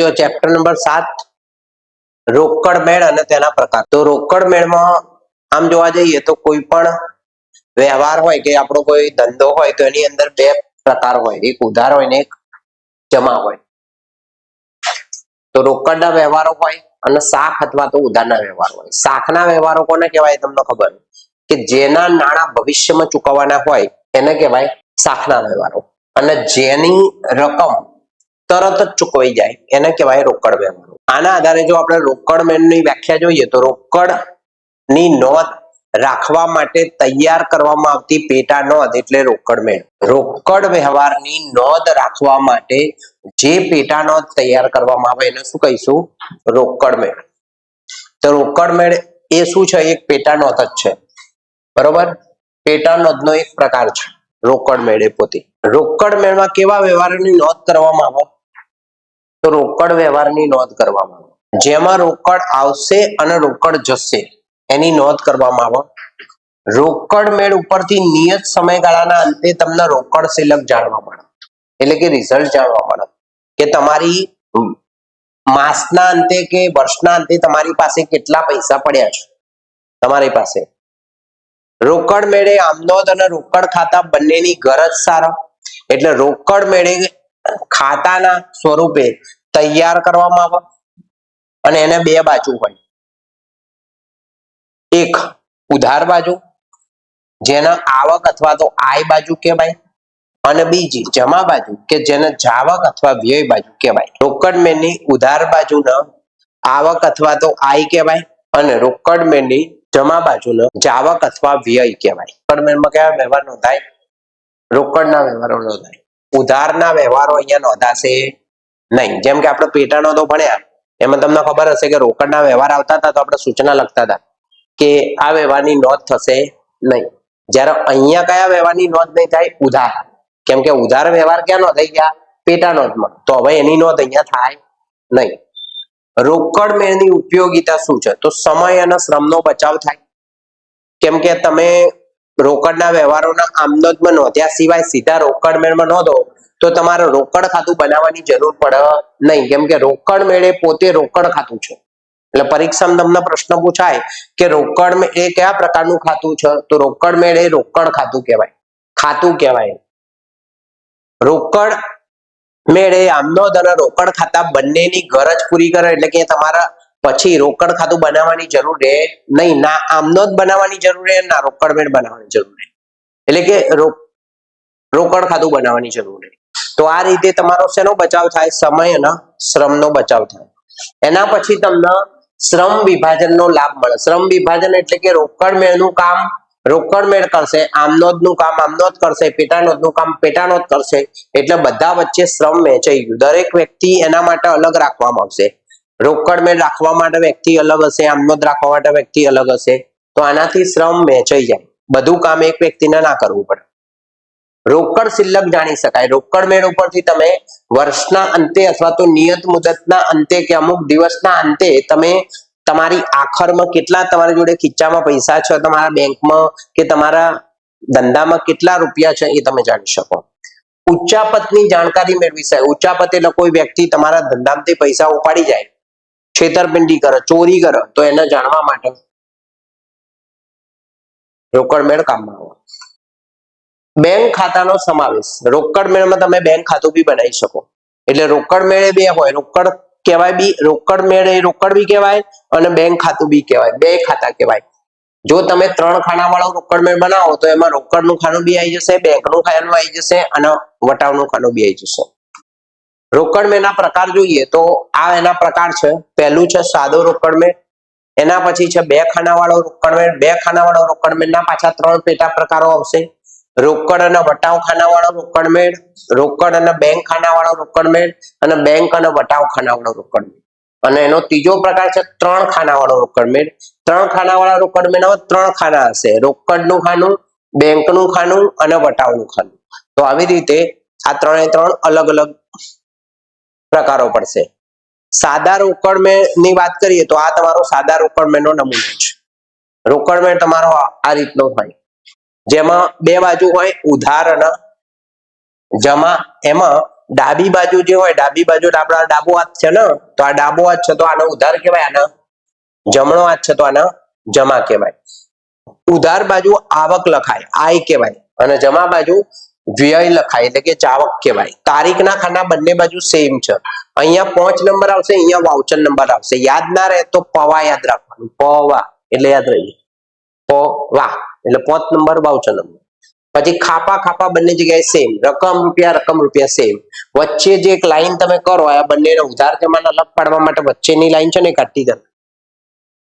જો chapter number સાત, રોકડ મેળ અને તેના પ્રકાર. તો રોકડ મેળમાં આમ જોવા જઈએ તો કોઈ પણ વ્યવહાર હોય કે આપણો કોઈ ધંધો હોય તો એની અંદર બે પ્રકાર હોય. એક ઉધાર હોય ને એક જમા હોય. તો રોકડના વ્યવહારો હોય અને શાખ અથવા તો ઉધારના વ્યવહાર હોય. શાખના વ્યવહારો કોને કહેવાય તમને ખબર? કે જેના નાણાં ભવિષ્યમાં ચૂકવવાના હોય એને કહેવાય શાખના વ્યવહારો. અને જેની રકમ તરત જ ચૂકવાઈ જાય. એને કહેવાય રોકડ વ્યવહારો. આના આધારે જો આપણે રોકડ મેનની વ્યાખ્યા જોઈએ તો રોકડની નોંધ રાખવા માટે તૈયાર કરવામાં આવતી પેટા નોંધ એટલે રોકડ મેળ રોકડ વ્યવહારની નોંધ રાખવા માટે જે પેટા નોંધ તૈયાર કરવામાં આવે એને શું કહીશું? રોકડ મેળ તો રોકડ મેળ એ શું છે? એક પેટા નોંધ જ છે. બરોબર? પેટા નોંધનો એક પ્રકાર છે રોકડ મેળ એ પોતે. રોકડ મેળમાં કેવા વ્યવહારોની નોંધ કરવામાં આવે? તો રોકડ વ્યવહારની નોંધ કરવામાં જેમાં રોકડ આવશે અને રોકડ જશે, એની નોંધ કરવામાં આવે. રોકડ મેળ ઉપરથી નિયત સમયગાળાના અંતે તમને રોકડ સિલક જાણવા મળે. એટલે કે રિઝલ્ટ જાણવા મળે. કે તમારી માસના અંતે કે વર્ષના અંતે તમારી પાસે કેટલા પૈસા પડ્યા છે? તમારી પાસે. રોકડ મેળે આમનોંધ અને રોકડ ખાતા બંનેની ગરજ સારા. એટલે રોકડ મેળે ખાતાના સ્વરૂપે તૈયાર કરવામાં આવે અને એને બે બાજુ હોય. એક ઉધાર બાજુ, જેને આવક અથવા તો આય બાજુ કહેવાય, અને બીજી જમા બાજુ, કે જેને જાવક અથવા વ્યય બાજુ કહેવાય. રોકડ મેળની ઉધાર બાજુનો આવક અથવા તો આય કહેવાય, અને રોકડ મેળની જમા બાજુનો જાવક અથવા વ્યય કહેવાય. રોકડ મેળમાં કયા વ્યવહાર નોંધાય? રોકડના વ્યવહારો નોંધાય. ઉધારના વ્યવહારો અહીંયા નોંધાશે નહીં. જેમ કે આપણે પેટા નોંધો ભણ્યા, એમાં તમને ખબર હશે કે રોકડના વ્યવહાર આવતા હતા તો આપણે સૂચના લખતા હતા કે આ વ્યવહારની નોંધ થશે નહીં. જ્યારે અહીંયા કયા વ્યવહારની નોંધ નહીં થાય? ઉધાર. કેમ કે ઉધાર વ્યવહાર ક્યાં નોંધાઈ ગયા? પેટા નોંધમાં. તો હવે એની નોંધ અહીંયા થાય નહીં. રોકડ મેળની ઉપયોગિતા શું છે? તો સમય અને શ્રમનો બચાવ થાય. કેમ કે તમે રોકડના વ્યવહારોના આમનોંધમાં નોંધ્યા સિવાય સીધા રોકડ મેળમાં નોંધો, તો તમારે રોકડ ખાતું બનાવવાની જરૂર પડે નહીં. કેમ કે રોકડ મેળે પોતે રોકડ ખાતું છે. એટલે પરીક્ષામાં તમને પ્રશ્ન પૂછાય કે રોકડ એ કયા પ્રકારનું ખાતું છે? તો રોકડ મેળ રોકડ ખાતું કહેવાય. ખાતું કહેવાય. રોકડ મેળ આમનોંધ અને રોકડ ખાતા બંનેની ગરજ પૂરી કરે એટલે કે તમારા પછી રોકડ ખાતું બનાવવાની જરૂર રહે નહીં, ના આમનો જ બનાવવાની જરૂર રહે, ના રોકડ મેળ બનાવવાની જરૂર રહે. એટલે કે રોકડ ખાતું બનાવવાની જરૂર રહે. તો આ રીતે તમારો શેનો બચાવ થાય? સમય અને શ્રમનો બચાવ થાય. એના પછી તમને શ્રમ વિભાજનનો લાભ મળે. શ્રમ વિભાજન એટલે કે રોકડ મેળનું કામ, રોકડ મેળ કરશે આમનોંધનું કામ આમનોંધ કરશે પેટાનોંધનું કામ પેટાનોંધ કરશે. એટલે બધા વચ્ચે શ્રમ વહેંચાઈ ગયું. દરેક વ્યક્તિ એના માટે અલગ રાખવામાં આવશે. રોકડ મેળ રાખવા માટે વ્યક્તિ અલગ હશે આમનોંધ રાખવા માટે વ્યક્તિ અલગ હશે. તો આનાથી શ્રમ વહેંચાઈ જાય. બધું કામ એક વ્યક્તિને ના કરવું પડે. રોકડ શિલ્લક જાણી શકાય. રોકડ મેળ ઉપરથી તમે વર્ષના અંતે અથવા તો નિયત મુદતના અંતે કે અમુક દિવસના અંતે તમે તમારી આખરમાં કેટલા તમારી જોડે ખીચામાં પૈસા છે, તમારા બેંકમાં કે તમારા ધંધામાં કેટલા રૂપિયા છે એ તમે જાણી શકો. ઉચ્ચાપતની જાણકારી મેળવી શકાય. ઉચ્ચાપત એટલે કોઈ વ્યક્તિ તમારા ધંધામાંથી પૈસા ઉપાડી જાય. છેતરપિંડી કરે, ચોરી કરે, તો એને જાણવા માટે રોકડ મેળ કામમાં આવે. બેંક ખાતાનો સમાવેશ. રોકડ મેળમાં તમે બેંક ખાતું બી બનાવી શકો. એટલે રોકડ મેળે બે હોય. રોકડ કહેવાય બી, રોકડ મેળે રોકડ બી કહેવાય અને બેંક ખાતું બી કહેવાય. બે ખાતા કહેવાય. જો તમે ત્રણ ખાના વાળો રોકડ મેળ બનાવો, તો એમાં રોકડનું ખાનું બી આવી જશે, બેંકનું ખાનું આવી જશે અને વટાવનું ખાનું બી આવી જશે. રોકડ મેળના પ્રકાર જોઈએ તો આ એના પ્રકાર છે. પહેલું છે સાદો રોકડ મેળ એના પછી છે બે ખાના વાળો રોકડ મેળ બે ખાના વાળો રોકડ મેળના પાછા ત્રણ પેટા પ્રકારો આવશે. રોકડ અને વટાવ ખાનાવાળો રોકડ મેળ રોકડ અને બેંક ખાનાવાળો રોકડ મેળ અને બેંક અને વટાવ ખાનાવાળો રોકડ મેળ અને એનો ત્રીજો પ્રકાર છે ત્રણ ખાનાવાળો રોકડ મેળ ત્રણ ખાનાવાળા રોકડ મેળમાં ત્રણ ખાના હશે. રોકડનું ખાનું, બેંકનું ખાનું અને વટાવનું ખાનું. તો આવી રીતે આ ત્રણે ત્રણ અલગ અલગ પ્રકારો પડશે. સાદા રોકડની વાત કરીએ તો આ તમારો સાદા રોકડ મેળનો નમૂનો છે. રોકડમેળ તમારો આ રીતનો હોય. જેમાં બે બાજુ હોય ઉધાર અને જમા. એમાં ડાબી બાજુ જે હોય, ડાબી બાજુ આપણા ડાબો હાથ છે ને, તો આ ડાબો હાથ છે તો આનો ઉધાર કહેવાય, આના જમણો હાથ છે તો આના જમા કહેવાય. ઉધાર બાજુ આવક લખાય આય કહેવાય. અને જમા બાજુ વ્યય લખાય એટલે કે જાવક કહેવાય. તારીખના ખાના બંને બાજુ સેમ છે. અહીંયા પાંચ નંબર આવશે, અહીંયા વાઉચર નંબર આવશે. યાદ ના રહે તો પવા યાદ રાખવાનું. પવા, એટલે યાદ રહી પવા, એટલે પાંચ નંબર વાઉચર નંબર. પછી ખાપા ખાપા બંને જગ્યાએ સેમ રકમ રૂપિયા રકમ રૂપિયા સેમ વચ્ચે જે એક લાઈન તમે કરો, આ બંનેને ઉધાર જમાને અલગ પાડવા માટે વચ્ચેની લાઈન છે ને કાઢી દે.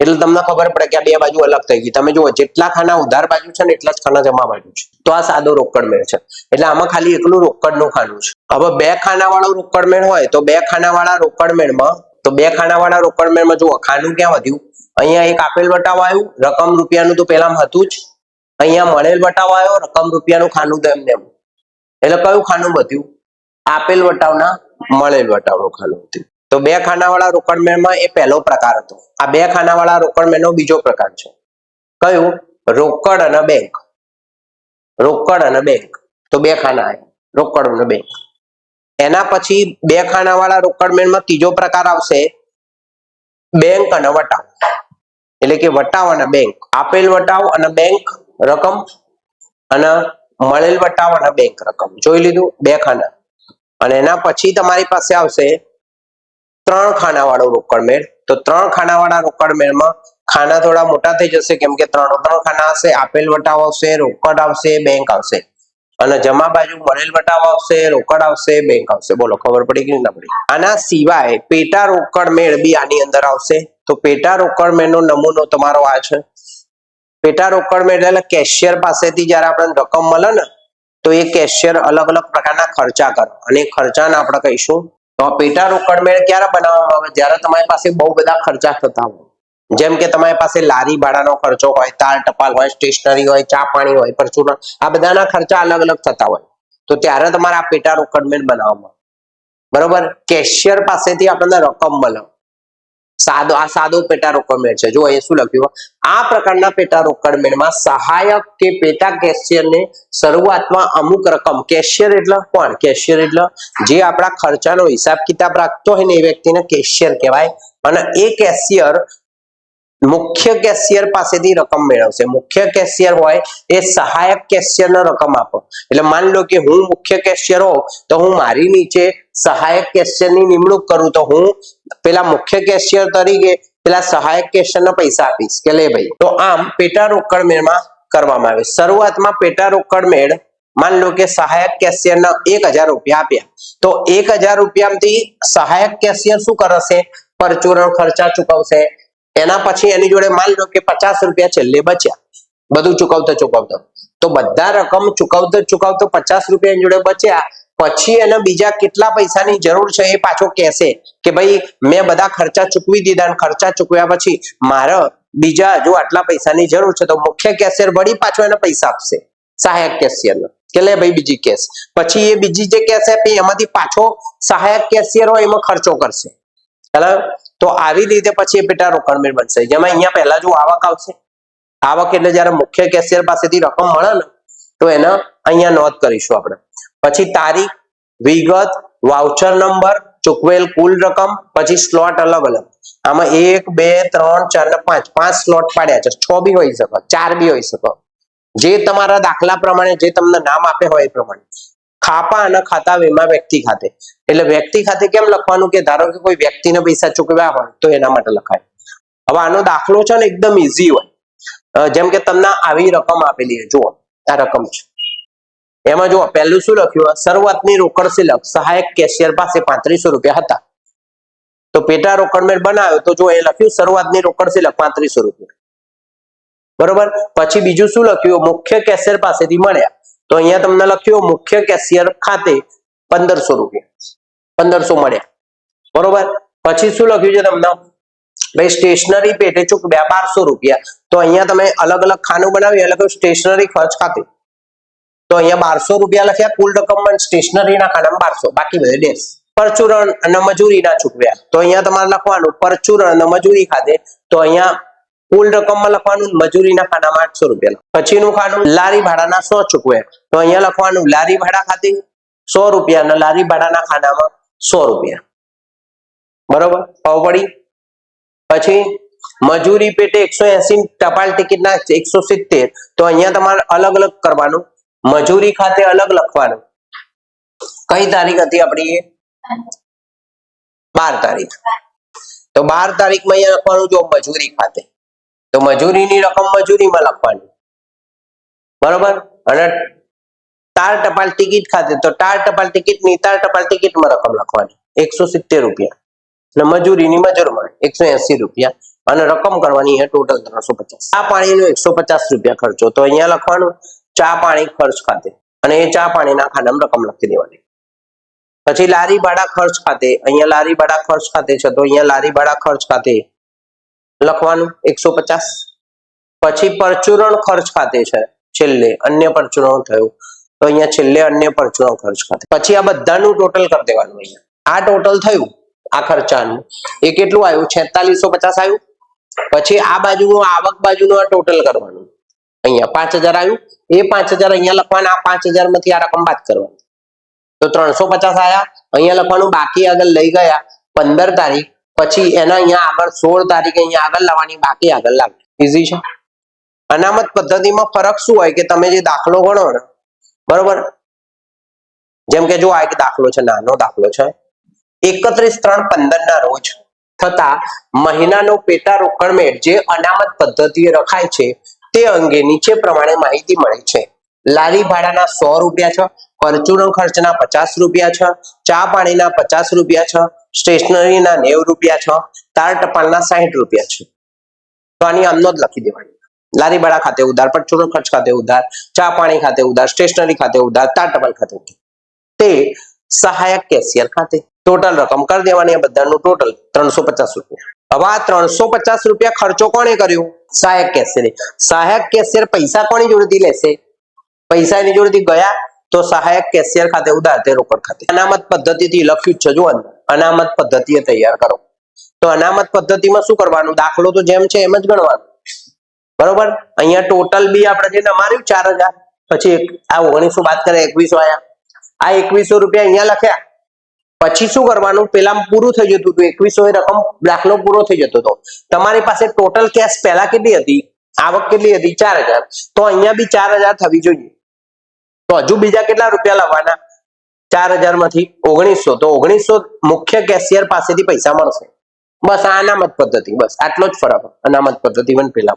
એટલે તમને ખબર પડે કે આ બે બાજુ અલગ થઈ ગઈ. તમે જુઓ, જેટલા ખાના ઉધાર બાજુ છે ને, એટલા જ ખાના જમા બાજુ છે. તો આ સાદો રોકડ મેળ છે. એટલે આમાં ખાલી એકલું રોકડનું ખાનું છે. હવે બે ખાના વાળો રોકડ મેળ હોય, તો બે ખાના વાળા રોકડ મેળમાં, તો બે ખાના વાળા રોકડ મેળમાં જુઓ, ખાનું ક્યાં વધ્યું? અહીંયા એક આપેલ બટાવ આવ્યું, રકમ રૂપિયાનું તો પેલા હતું જ. અહીંયા મળેલ બટાવ આવ્યો, રકમ રૂપિયાનું ખાનું તો એમને એમ. એટલે કયું ખાનું વધ્યું? આપેલ વટાવના મળેલ વટાવનું ખાનું હતું તો બે ખાનાવાળા રોકડ મેળમાં એ પહેલો પ્રકાર હતો. આ બે ખાનાવાળા રોકડમેળનો બીજો પ્રકાર છે. કયું? રોકડ અને બેંક. રોકડ અને બેંક. તો બે ખાના રોકડ અને બેંક. એના પછી બે ખાનાવાળા રોકડમેનમાં ત્રીજો પ્રકાર આવશે બેંક અને વટાવ. એટલે કે વટાવ અને બેંક. આપેલ વટાવ અને બેંક રકમ અને મળેલ વટાવ અને બેંક રકમ. જોઈ લીધું? બે ખાના. અને એના પછી તમારી પાસે આવશે ત્રણ ખાના વાળો રોકડ મેળ. તો ત્રણ ખાનાવાળા રોકડમેળમાં રોકડ મેળમાં ખાના થોડા મોટા થઈ જશે, કેમ કે ત્રણ ત્રણ ખાના હશે, આપેલ વટાવ આવશે, રોકડ આવશે, બેંક આવશે. અને જમા બાજુ મળેલ વટાવ આવશે, રોકડ આવશે, બેંક આવશે. બોલો, ખબર પડી કે ના પડી. આના સિવાય પેટા રોકડ મેળ બી આની અંદર આવશે. તો પેટા રોકડ મેળનો નમૂનો તમારો આ છે. પેટા રોકડ મેળ એટલે કેશિયર પાસેથી જ્યારે આપણને રકમ મળે ને, તો એ કેશિયર અલગ અલગ પ્રકારના ખર્ચા કરો. અને એ ખર્ચાને આપણે કહીશું તો આ પેટા રોકડ મેળ ક્યારે બનાવવામાં આવે? જ્યારે તમારી પાસે બહુ બધા ખર્ચા થતા હોય. જેમ કે તમારી પાસે લારી ભાડાનો ખર્ચો હોય, તાર ટપાલ હોય, સ્ટેશનરી હોય, ચા પાણી હોય પરચુરણ આ બધાના ખર્ચા અલગ અલગ થતા હોય. તો ત્યારે તમારે આ પેટા રોકડ મેળ બનાવવામાં બરોબર? કેશિયર પાસેથી આપણને રકમ મળે. સાદો આ સાદો પેટા રોકડમેળ છે. જો અહીંયા શું લખ્યું આ પ્રકારના પેટા રોકડમેળમાં સહાયક કે પેટા કેશિયરને શરૂઆતમાં અમુક રકમ. કેશિયર એટલે કોણ? કેશિયર એટલે જે આપણા ખર્ચાનો હિસાબ કિતાબ રાખતો હોય ને એ વ્યક્તિને કેશિયર કહેવાય. અને એ કેશિયર મુખ્ય કેશિયર પાસેથી રકમ મેળવશે. મુખ્ય કેશિયર હોય એ સહાયક કેશિયરને રકમ આપો. એટલે માન લો કે હું મુખ્ય કેશિયર હોઉં, તો હું મારી નીચે સહાયક કેશિયરની નિમણૂક કરું, તો હું પેલા મુખ્ય કેશિયર તરીકે પેલા સહાયક કેશિયરને પૈસા આપીશ કે લે ભાઈ. તો આમ પેટા રોકડ મેળમાં કરવામાં આવે. શરૂઆતમાં પેટા રોકડ મેળ માન લો કે સહાયક કેશિયરના એક હજાર રૂપિયા આપ્યા. તો એક હજાર રૂપિયામાંથી સહાયક કેશિયર શું કરશે? પરચુરણ ખર્ચા ચૂકવશે. એના પછી એની જોડે માન લો કે પચાસ રૂપિયા છેલ્લે બચ્યા. બધું ચૂકવતા ચૂકવતા. તો બધા રકમ ચૂકવતો ચૂકવતો પચાસ રૂપિયા જોડે બચ્યા. પછી એને બીજા કેટલા પૈસાની જરૂર છે એ પાછો કહેશે કે ભાઈ, મેં બધા ખર્ચા ચૂકવી દીધા ખર્ચા ચૂકવ્યા પછી મારે બીજા હજુ આટલા પૈસાની જરૂર છે તો મુખ્ય કેશિયર વળી પાછો એને પૈસા આપશે. સહાયક કેશિયર કે લે ભાઈ બીજી કેસ પછી એ બીજી જે આપી એમાંથી પાછો સહાયક કેશિયર હોય એમાં ખર્ચો કરશે. બરાબર તો આવી રીતે પછી એ પેટા રોકડ બનશે. જેમાં અહીંયા પહેલા જો આવક આવશે, આવક એટલે જયારે મુખ્ય કેશિયર પાસેથી રકમ મળે ને, તો એને અહીંયા નોંધ કરીશું આપણે. પછી તારીખ, વિગત વાઉચર નંબર ચૂકવેલ કુલ રકમ, પછી સ્લોટ અલગ અલગ. આમાં એક, બે, ત્રણ, ચાર ને પાંચ. પાંચ સ્લોટ પાડ્યા છે. છ બી હોઈ શકો, ચાર બી હોઈ શકો. જે તમારા દાખલા પ્રમાણે, જે તમને નામ આપે હોય એ પ્રમાણે. ખાપા અને ખાતા વીમા વ્યક્તિ ખાતે. એટલે વ્યક્તિ ખાતે કેમ લખવાનું કે ધારો કે કોઈ વ્યક્તિને પૈસા ચૂકવ્યા હોય, તો એના માટે લખાય. હવે આનો દાખલો છે ને એકદમ ઈઝી હોય. જેમ કે તમને આવી રકમ આપેલી છે, જુઓ, આ રકમ છે. એમાં જુઓ, પહેલું શું લખ્યું શરૂઆતની રોકડ સિલક સહાયક કેશિયર પાસે પાંત્રીસો રૂપિયા હતા. તો પેટા રોકડ મેળ બનાવ્યો, તો જો એ લખ્યું, શરૂઆતની રોકડ સિલક પાંત્રીસો રૂપિયા. બરોબર? પછી બીજું શું લખ્યું? મુખ્ય કેશિયર પાસેથી મળ્યા. તો અહીંયા તમને લખ્યું, મુખ્ય કેશિયર ખાતે પંદરસો રૂપિયા. પંદરસો મળ્યા. બરોબર? પછી શું લખ્યું છે તમને? ભાઈ સ્ટેશનરી પેટે ચૂકવ્યા બારસો રૂપિયા. તો અહીંયા તમે અલગ અલગ ખાનું બનાવ્યું એટલે સ્ટેશનરી ખર્ચ ખાતે. તો અહીંયા બારસો રૂપિયા લખ્યા, કુલ રકમ સ્ટેશનરીના ખાનામાં બારસો. બાકી બધે ડેસ. પરચુરણ અને મજૂરીના ચૂકવ્યા. તો અહીંયા તમારે લખવાનું, પરચુરણ અને મજૂરી ખાતે. તો અહીંયા કુલ રકમમાં લખવાનું મજૂરીના ખાનામાં આઠસો રૂપિયા. પછીનું ખાનું લારી ભાડાના સો ચૂકવે. તો અહીંયા લખવાનું લારી ભાડા ખાતે સો રૂપિયા અને લારી ભાડાના ખાનામાં સો રૂપિયા. બરોબર? ખબર પડી? પછી મજૂરી પેટે એકસો એસી ટપાલ ટિકિટના એકસો સિત્તેર. તો અહીંયા તમારે અલગ અલગ કરવાનું. મજૂરી ખાતે અલગ લખવાનું. કઈ તારીખ હતી આપણી બાર તારીખ. તો બાર તારીખમાં અહીંયા લખવાનું જો મજૂરી ખાતે. તો મજૂરીની રકમ મજૂરીમાં લખવાની. બરોબર? અને તાર ટપાલ ટિકિટ ખાતે, તો તાર ટપાલ ટિકિટની, તાર ટપાલ ટિકિટમાં રકમ લખવાની. એકસો સિત્તેર રૂપિયા. અને મજૂરીની મજૂરમાં એકસો એસી રૂપિયા. અને રકમ કરવાની છે ટોટલ ત્રણસો પચાસ. ચા પાણીનો એકસો પચાસ રૂપિયા ખર્ચો. તો અહીંયા લખવાનું, ચા પાણી ખર્ચ ખાતે. અને એ ચા પાણીના ખાનામાં રકમ લખી દેવાની. પછી લારી ભાડા ખર્ચ ખાતે, અહીંયા લારી ભાડા ખર્ચ ખાતે છે, તો અહીંયા લારી ભાડા ખર્ચ ખાતે લખવાનું? એકસો પચાસ? પછી પરચુરણ ખર્ચ ખાતે છે, છેલ્લે અન્ય પરચુરણ થયું. તો અહીંયા છેલ્લે અન્ય પરચુરણ ખર્ચ ખાતે. પછી આ બધાનું ટોટલ કરી દેવાનું અહીંયા. આ ટોટલ થયું, આ ખર્ચાનું. એ કેટલું આવ્યું? છેતાલીસો પચાસ આવ્યું. પછી આ બાજુનું આવક બાજુનું આ ટોટલ કરવાનું. અહીંયા પાંચ હજાર આવ્યું. એ પાંચ હજાર અહીંયા લખવાના. આ પાંચ હજારમાંથી આ રકમ બાદ કરવાની. તો ત્રણસો પચાસ આયા. અહીંયા લખવાનું બાકી આગળ લઈ ગયા. પંદર તારીખ. પછી એના અહીંયા આગળ સોળ તારીખે અહીંયા આગળ લાવવાની બાકી આગળ લાવવાની ઈઝી છે? અનામત પદ્ધતિમાં ફરક શું હોય કે તમે જે દાખલો ગણો ને, બરોબર? જેમ કે જો આ એક દાખલો છે, નાનો દાખલો છે. એકત્રીસ ત્રણ પંદર ના રોજ થતા મહિનાનો પેટા રોકડ મેળ જે અનામત પદ્ધતિએ રખાય છે, તે અંગે નીચે પ્રમાણે માહિતી મળે છે. લારી ભાડાના સો રૂપિયા છે પરચુરણ ખર્ચના પચાસ રૂપિયા છે, ચા પાણીના પચાસ રૂપિયા છે સ્ટેશનરીના નેવ રૂપિયા છ, તાર ટપાલના સાહીઠ રૂપિયા છે. તો આની આમનો જ લખી દેવાની. લારી ખાતે ઉધાર પરચુરણ ખર્ચ ખાતે ઉધાર, ચા પાણી ખાતે ઉધાર, સ્ટેશનરી ખાતે ઉધાર, તાર ટપાલ ખાતે ઉધાર. તે સહાયક કેશિયર ખાતે. ટોટલ રકમ કરી દેવાની આ બધાનું ટોટલ ત્રણસો પચાસ રૂપિયા. હવે આ ત્રણસો પચાસ રૂપિયા ખર્ચો કોણે કર્યો? સહાયક કેશિયરે. સહાયક કેશિયર પૈસા કોની જોડેથી લેશે? પૈસા એની જોડેથી ગયા? તો સહાયક કેશિયર ખાતે ઉધાર તે રોકડ ખાતે. અનામત પદ્ધતિથી લખ્યું છે, જુઓ અનામત પદ્ધતિએ તૈયાર કરો. તો અનામત પદ્ધતિમાં શું કરવાનું? દાખલો તો જેમ છે એમ જ ગણવાનું. બરોબર? અહીંયા ટોટલ બી આપણે જે નમાર્યું ચાર હજાર, પછી આ ઓગણીસો બાદ કરે, એકવીસો આયા. આ એકવીસો રૂપિયા અહીંયા લખ્યા. પછી શું કરવાનું? પેલા પૂરું થઈ જતું હતું. એકવીસો રકમ દાખલો પૂરો થઈ જતો હતો. તમારી પાસે ટોટલ કેશ પહેલા કેટલી હતી? આવક કેટલી હતી? ચાર હજાર. તો અહીંયા બી ચાર હજાર થવી જોઈએ. તો હજુ બીજા કેટલા રૂપિયા લાવવાના? ચાર હજારમાંથી ઓગણીસો. તો ઓગણીસો મુખ્ય કેશિયર પાસેથી પૈસા મળશે. બસ આ અનામત પદ્ધતિ, બસ આટલો જ ફરક. અનામત પદ્ધતિ પણ પેલા